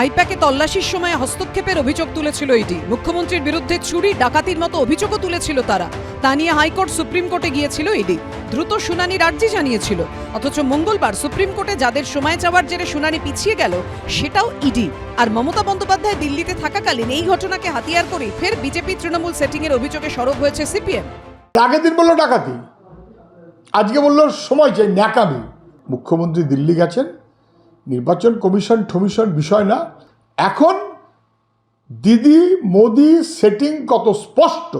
আইপ্যাকে তল্লাশির সময় হস্তক্ষেপের অভিযোগ তুলেছিল ইডি। মুখ্যমন্ত্রীর বিরুদ্ধে চুরি, ডাকাতির মতো অভিযোগও তুলেছিল তারা। তা নিয়ে হাইকোর্ট সুপ্রিম কোর্টে গিয়েছিল ইডি। দ্রুত শুনানির আর্জি জানিয়েছিল। অথচ মঙ্গলবার সুপ্রিম কোর্টে যাদের সময় চাওয়ার জেরে শুনানি পিছিয়ে গেল, সেটাও ইডি। আর মমতা বন্দ্যোপাধ্যায় দিল্লিতে থাকাকালীন এই ঘটনাকে হাতিয়ার করে ফের বিজেপি তৃণমূল সেটিংয়ের অভিযোগে সরব হয়েছে সিপিএম। দিন বলল ডাকাতি। আজকে বলল সময় চাই ন্যাকামি। মুখ্যমন্ত্রী দিল্লি গেছেন নির্বাচন কমিশন ঠমিশন বিষয় না। এখন দিদি মোদি সেটিং কত স্পষ্ট।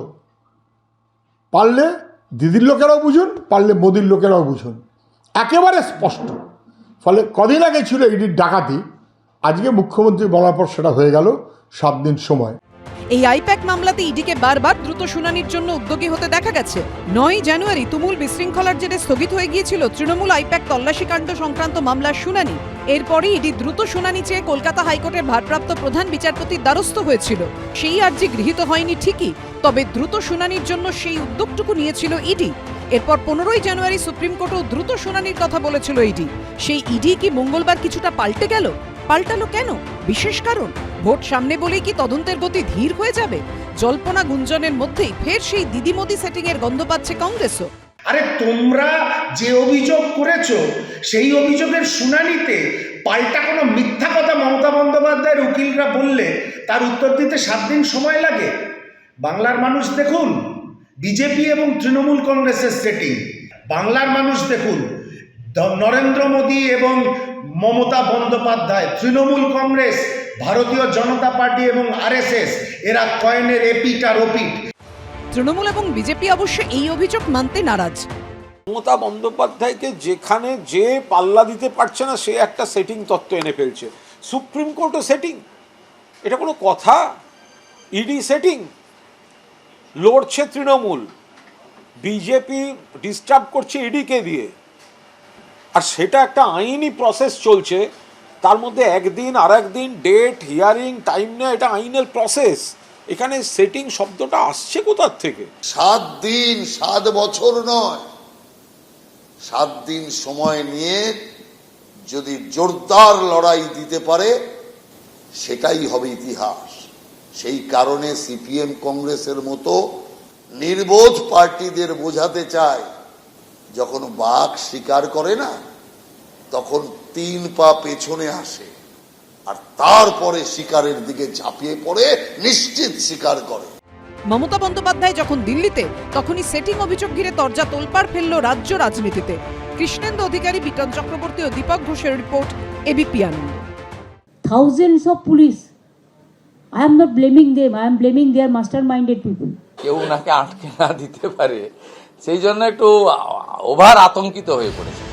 পারলে দিদির লোকেরাও বুঝুন, পারলে মোদির লোকেরাও বুঝুন। একেবারে স্পষ্ট। ফলে কদিন আগে ছিল ইডির ডাকাতি। আজকে মুখ্যমন্ত্রী বলার পর সেটা হয়ে গেল, সাত দিন সময়। এই আইপ্যাক মামলাতে ইডিকে বারবার দ্রুত শুনানির জন্য উদ্যোগী হতে দেখা গেছে। নয় জানুয়ারি তুমুল বিশৃঙ্খলার জেরে স্থগিত হয়ে গিয়েছিল তৃণমূল আইপ্যাক তল্লাশি কাণ্ড সংক্রান্ত মামলার শুনানি। এরপরই ইডি দ্রুত শুনানি চেয়ে কলকাতা হাইকোর্টের ভারপ্রাপ্ত প্রধান বিচারপতির দ্বারস্থ হয়েছিল। সেই আর্জি গৃহীত হয়নি ঠিকই, তবে দ্রুত শুনানির জন্য সেই উদ্যোগটুকু নিয়েছিল ইডি। এরপর পনেরোই জানুয়ারি সুপ্রিম কোর্টও দ্রুত শুনানির কথা বলেছিল ইডি। সেই ইডি কি মঙ্গলবার কিছুটা পাল্টে গেল? পাল্টালো কেন? বিশেষ কারণ, ভোট সামনে বলেই কি তদন্তের গতি ধীর হয়ে যাবে? জল্পনা গুঞ্জনের মধ্যেই ফের সেই দিদি মোদি সেটিং এর গন্ধ পাচ্ছে কংগ্রেসও। আরে তোমরা যে অভিযোগ করেছ, সেই অভিযোগের শুনানিতে পাল্টা কোনো মিথ্যা কথা মমতা বন্দ্যোপাধ্যায়ের উকিলরা বললে তার উত্তর দিতে সাত দিন সময় লাগে। বাংলার মানুষ দেখুন, বিজেপি এবং তৃণমূল কংগ্রেসের সেটিং বাংলার মানুষ দেখুন নরেন্দ্র মোদী এবং মমতা বন্দ্যোপাধ্যায় তৃণমূল কংগ্রেস ভারতীয় জনতা পার্টি এবং আরএসএস এরা কয়েনের এপিট আর ওপিট তৃণমূল এবং বিজেপি অবশ্য এই অভিযোগ মানতে নারাজ। মমতা বন্দ্যোপাধ্যায়কে যেখানে যে পাল্লা দিতে পারছে না সে একটা সেটিং তত্ত্ব এনে ফেলছে। সুপ্রিম কোর্টও সেটিং এটা কোনো কথা? ইডি সেটিং লড়ছে তৃণমূল। বিজেপি ডিস্টার্ব করছে ইডিকে দিয়ে। আর সেটা একটা আইনি প্রসেস চলছে। তার মধ্যে একদিন আর একদিন ডেট হিয়ারিং টাইম নেয় এটা আইনের প্রসেস এখানে সেটিং শব্দটা আসছে কোথার থেকে? সাত দিন, সাত বছর নয়। সাত দিন সময় নিয়ে যদি জোরদার লড়াই দিতে পারে, সেটাই হবে ইতিহাস। সেই কারণে সিপিএম কংগ্রেসের মতো নির্বোধ পার্টিদের বোঝাতে চায় যখন বাঘ শিকার করে না তখন তিন পা পেছনে আসে আর তারপরে শিকারের দিকে ঝাঁপিয়ে পড়ে নিশ্চিত শিকার করে মমতা বন্দ্যোপাধ্যায় যখন দিল্লিতে তখনই সেটিং অভিযোগ ঘিরে তরজা তোলপাড় ফেলল রাজ্য রাজনীতিতে কৃষ্ণেন্দু অধিকারী বিটন চক্রবর্তী ও দীপক ঘোষের report ABP Ananda thousands of police. I am not blaming them, I am blaming their masterminded people. কেউ ওনাকে আটকে না দিতে পারে সেই জন্য একটু ওভার আতঙ্কিত হয়ে পড়েছে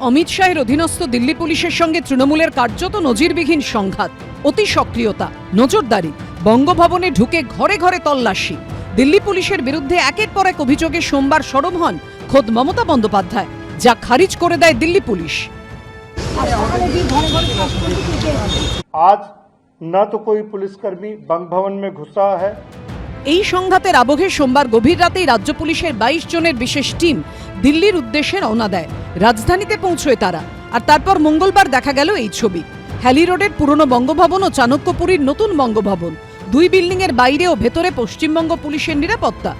অমিত শাহের অধীনস্থ দিল্লি পুলিশের সঙ্গে তৃণমূলের কার্যত নজিরবিহীন সংঘাত অতি সক্রিয়তা নজরদারি বঙ্গভবনে ঢুকে ঘরে ঘরে তল্লাশি দিল্লি পুলিশের বিরুদ্ধে একের পর এক অভিযোগে সোমবার সরব হন খোদ মমতা বন্দ্যোপাধ্যায় যা খারিজ করে দেয় দিল্লি পুলিশ आज न तो कोई पुलिसकर्मी बंग भवन में घुसा है এই সংঘাতের আবহে সোমবার গভীর রাতেই রাজ্য পুলিশের বাইশ জনের বিশেষ টিম দিল্লির উদ্দেশ্যে রওনা দেয় রাজধানীতে পৌঁছয় তারা আর তারপর মঙ্গলবার দেখা গেল এই ছবি হ্যালি রোডের পুরনো বঙ্গভবন ও চাণক্যপুরীর নতুন বঙ্গভবন দুই বিল্ডিং এর বাইরে ও ভেতরে পশ্চিমবঙ্গ পুলিশের নিরাপত্তা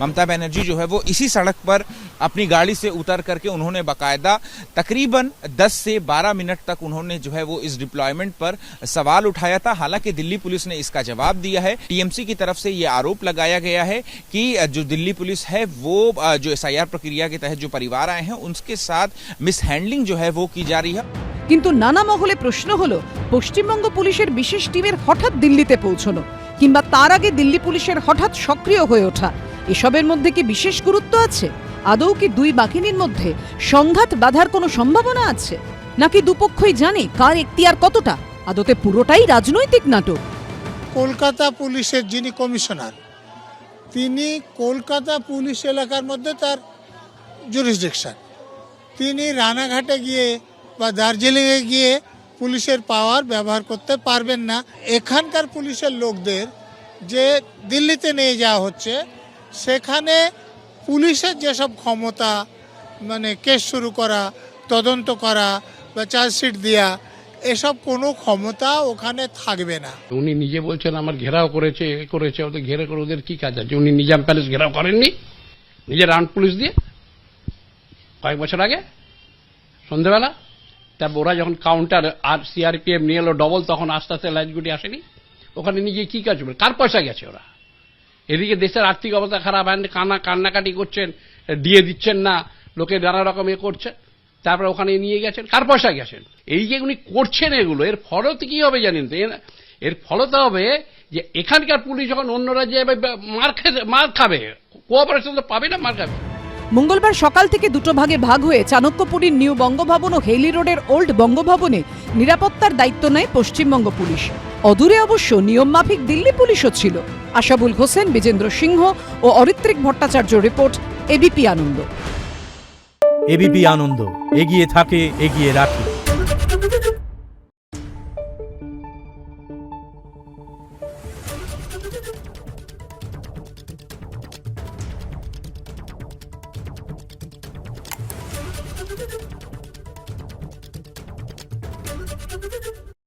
ममता बनर्जी जो है वो इसी सड़क पर अपनी गाड़ी से उतर करके उन्होंने बाकायदा तकरीबन 10 से 12 मिनट तक उन्होंने जो है वो इस डिप्लॉयमेंट पर सवाल उठाया था हालांकि दिल्ली पुलिस ने इसका जवाब दिया है टीएमसी की तरफ से ये आरोप लगाया गया है कि जो दिल्ली पुलिस है वो अ, जो एसआईआर प्रक्रिया के तहत जो परिवार आए हैं उनके साथ मिसहैंडलिंग जो है वो की जा रही है কিন্তু নানা মহলে প্রশ্ন হলো পশ্চিমবঙ্গ পুলিশের বিশেষ টিমের হঠাৎ দিল্লিতে পৌঁছনো কিংবা তার আগে দিল্লি পুলিশের হঠাৎ সক্রিয় হয়ে ওঠা এসবের মধ্যে কি বিশেষ গুরুত্ব আছে আদৌ কি দুই বাহিনীর মধ্যে সংঘাত বাধার কোনো সম্ভাবনা আছে? নাকি দুপক্ষই জানে কার এখতিয়ার কতটা? আদতে পুরোটাই রাজনৈতিক নাটক। কলকাতা পুলিশের যিনি কমিশনার, তিনি কলকাতা পুলিশ এলাকার মধ্যে তার জুরিসডিকশন তিনি রানাঘাটে গিয়ে বা দার্জিলিংয়ে গিয়ে পুলিশের পাওয়ার ব্যবহার করতে পারবেন না। এখানকার পুলিশের লোকদের যে দিল্লিতে নিয়ে যাওয়া হচ্ছে, সেখানে পুলিশের যেসব ক্ষমতা মানে কেস শুরু করা, তদন্ত করা বা চার্জশিট দেওয়া এসব কোনো ক্ষমতা ওখানে থাকবে না। উনি নিজে বলছেন, আমার ঘেরাও করেছে, এ করেছে, ওদের ঘেরে করে ওদের কি কাজ আছে? উনি নিজাম প্যালেস ঘেরাও করেননি। নিজের আর্ম পুলিশ দিয়ে, কয়েক বছর আগে, সন্ধেবেলা। তারপর ওরা যখন কাউন্টার আর সিআরপিএফ নিয়ে এলো ডবল তখন আস্তে আস্তে লাইনগুটি আসেনি। ওখানে নিজে কি কাজ করবে? কার পয়সা গেছে ওরা? এদিকে দেশের আর্থিক অবস্থা খারাপ and কানা কান্নাকাটি করছেন, দিয়ে দিচ্ছেন না, লোকে নানা রকম এ করছে। তারপরে ওখানে নিয়ে গেছেন কার পয়সা গেছেন। এই যে উনি করছেন এগুলো, এর ফলত কি হবে জানেন তো? এর- ফলত হবে যে এখানকার পুলিশ যখন অন্য রাজ্যে মার খেতে মার খাবে। কোঅপারেশন তো পাবে না, মার খাবে। মঙ্গলবার সকাল থেকে দুটো ভাগে ভাগ হয়ে চাণক্যপুরীর নিউ বঙ্গভবন ও হেলি রোডের ওল্ড বঙ্গভবনে নিরাপত্তার দায়িত্ব নেয় পশ্চিমবঙ্গ পুলিশ। অদূরে অবশ্য নিয়মমাফিক দিল্লি পুলিশও ছিল। আশাবুল হোসেন, বিজেন্দ্র সিংহ ও Aritrik Bhattacharya report, ABP Ananda. ABP Ananda, এগিয়ে থাকে, এগিয়ে রাখে।